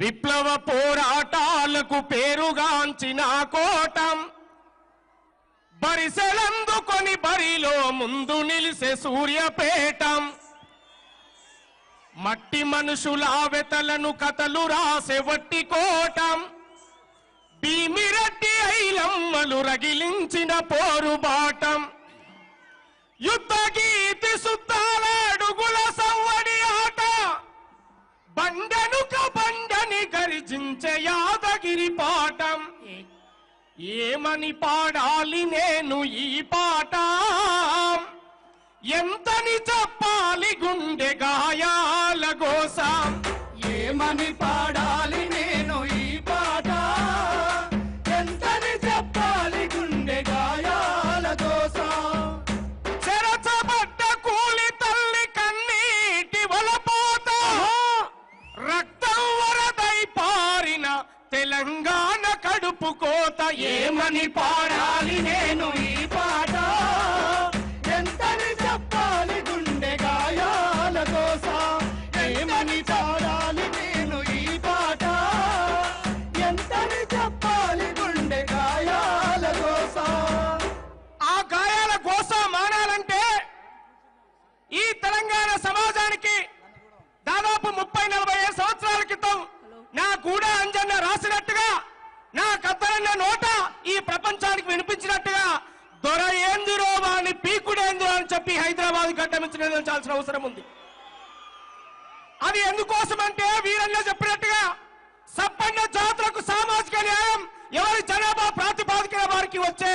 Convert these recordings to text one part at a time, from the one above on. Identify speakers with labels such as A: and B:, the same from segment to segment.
A: విప్లవ పోరాటాలకు పేరుగాంచిన కోటం. బరిసెలందుకొని బరిలో ముందు నిలిసే సూర్యపేటం. మట్టి మనుషుల వెతలను కథలు రాసే వట్టి కోటం. భీమిరెడ్డి ఐలమ్మలు రగిలించిన పోరుబాటం. యుద్ధకి బండని యాదగిరి పాఠం. ఏమని పాడాలి నేను ఈ పాట ఎంతని చెప్పాలి గుండె గాయాల గోసం?
B: ఏమని పాడాలి నేను
A: కడుపు కోత ఏమని పాడాలి నేను
B: ఈ పాట?
A: ప్రపంచానికి వినిపించినట్టుగా దొర ఏందిరో వాని పీకుడేందు అని చెప్పి హైదరాబాద్ గడ్డమించాల్సిన అవసరం ఉంది. అది ఎందుకోసమంటే వీరన్న చెప్పినట్టుగా సప్పన్న జాతులకు సామాజిక న్యాయం ఎవరి జనాభా ప్రాతిపాదికన వారికి వచ్చే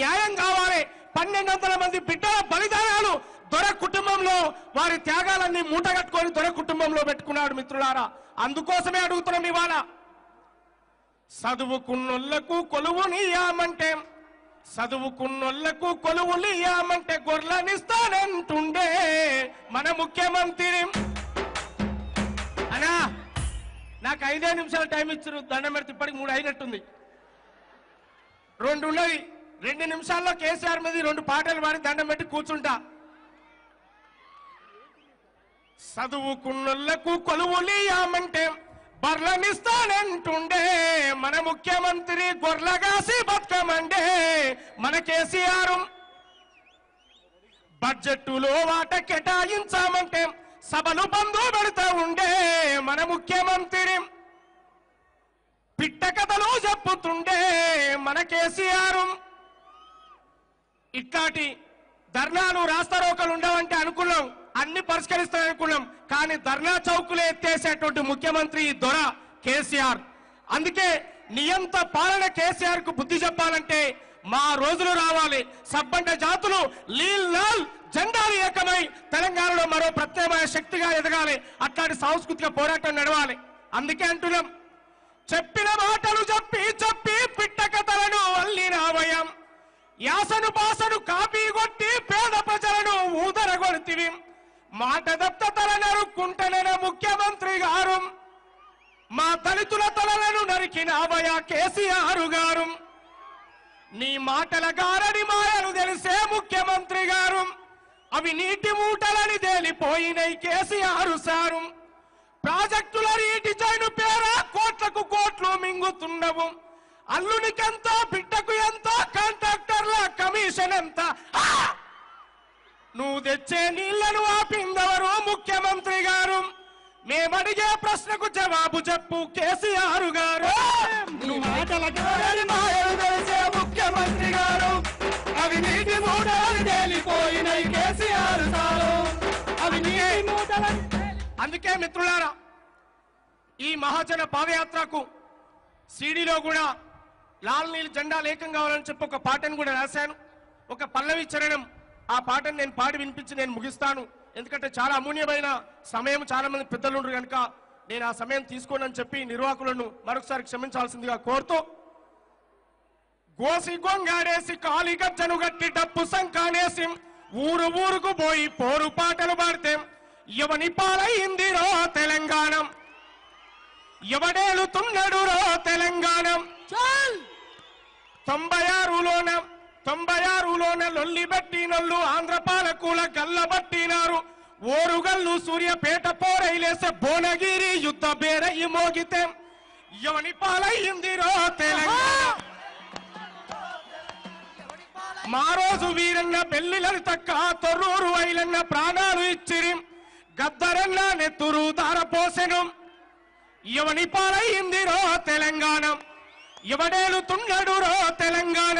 A: న్యాయం కావాలి. పన్నెండు వందల మంది బిడ్డల బలిదానాలు దొర కుటుంబంలో వారి త్యాగాలన్నీ మూటగట్టుకొని దొర కుటుంబంలో పెట్టుకున్నాడు మిత్రులారా. అందుకోసమే అడుగుతున్నాం ఇవాళ. చదువుకున్నోళ్ళకు కొలువునియామంటే చదువుకున్నోళ్ళకు కొలువులియామంటే గొర్రెనిస్తానంటుండే మన ముఖ్యమంత్రి. అనా నాకు ఐదే నిమిషాలు టైం ఇచ్చారు దండం పెడితే ఇప్పటికి మూడు అయినట్టుంది. రెండు ఉన్నాయి రెండు నిమిషాల్లో కేసీఆర్ మీద రెండు పాటలు పాడి దండం పెట్టి కూర్చుంటా. చదువుకున్నోళ్ళకు కొలువులియామంటే బర్లనిస్తానంటుండే ముఖ్యమంత్రి గొర్లగాసి బతుకమండి. మన కేసీఆర్ బడ్జెట్టులో వాట కేటాయించామంటే సభలు బంధు పెడతా ఉండే మన ముఖ్యమంత్రి. పిట్ట కథలు చెప్పుతుండే మన కేసీఆర్. ఇట్లాంటి ధర్నాలు రాస్తారోకలు ఉండవంటే అనుకున్నాం అన్ని పరిష్కరిస్తాం అనుకున్నాం కానీ ధర్నా చౌకులు ఎత్తేసేటువంటి ముఖ్యమంత్రి దొర కేసీఆర్. అందుకే నియంత పాలన కేసీఆర్కు బుద్ధి చెప్పాలంటే మా రోజులు రావాలి. సబ్బండ జాతులు లీల్ లాల్ జెండాలు ఏకమై తెలంగాణలో మరో ప్రత్యేకమైన శక్తిగా ఎదగాలి. అట్లాంటి సాంస్కృతిక పోరాటం నడవాలి. అందుకే అంటున్నాం. చెప్పిన మాటలు చెప్పి చెప్పి పిట్ట కథలను అల్లినావయం యాసను పాసను కాపీ కొట్టి పేద ప్రజలను ఊదరగొడితివి మాట దత్తతల నరుక్కుంటనే ముఖ్యమంత్రి గారు? మా దళితులతో తలలను కేసీఆర్ గారు. నీ మాటల గారని మాయలు తెలిసే ముఖ్యమంత్రి గారు. అవి నీటి మూటలని తేలిపోయినై కేసీఆర్ సారు. ప్రాజెక్టుల నీటి చైను పేర కోట్లకు కోట్లు మింగుతున్నవు. అల్లునికెంత బిడ్డకు ఎంత కాంట్రాక్టర్ల కమిషన్ ఎంత? నువ్వు తెచ్చే మేమడిగే ప్రశ్నకు జవాబు చెప్పు కేసీఆర్ గారు.
B: ముఖ్యమంత్రి గారు. అవి నీటి మూటలు తేలిపోయినాయి కేసీఆర్ సారు. అవి నీటి మూటలు
A: అందుకే మిత్రులారా ఈ మహాజన పాదయాత్రకు సీడీలో కూడా లాల్ నీల్ జెండా లేఖం కావాలని చెప్పి ఒక పాటను కూడా రాశాను. ఒక పల్లవి చరణం ఆ పాటను నేను పాడి వినిపించి నేను ముగిస్తాను. ఎందుకంటే చాలా అమూల్యమైన సమయం చాలా మంది పెద్దలు ఉండరు కనుక నేను ఆ సమయం తీసుకోనని చెప్పి నిర్వాహకులను మరొకసారి క్షమించాల్సిందిగా కోరుతూ గోసి గొంగాడేసి కాలి గజ్జను గట్టి డప్పు సంకానేసి ఊరు ఊరుకు పోయి పోరు పాటలు పాడితే ఎవని పాలైంది రో తెలంగాణ. ఎవడేలుతున్నాడు రో తెలంగాణ. తొంభై ఆరులోన తొంభై ఆరులోనే లొల్లి బట్టినొల్లు ఆంధ్ర పాలకుల గల్లబట్టినారు ఓరుగల్లు సూర్యపేట పోరైలేసే భువనగిరి యుద్ధ బేరయి మోగితే ఎవని పాలయ్యిందిరో తెలంగాణ. మా రోజు వీరన్న పెళ్ళిలను తక్క తొర్రూరు వైలన్న ప్రాణాలు ఇచ్చిరి. గద్దరన్న నెత్తురు ధారపోసెను ఎవని పాలయ్యిందిరో తెలంగాణ. ఎవడేలుతున్నాడు రో తెలంగాణ.